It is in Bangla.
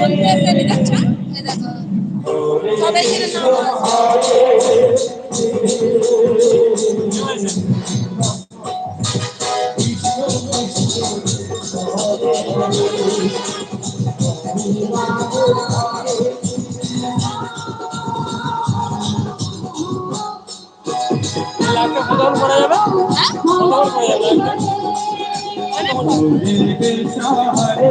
বন্ধু এসে দেখছ এই সবাই এখানে করা যাবে। হরে কৃষ্ণ হরে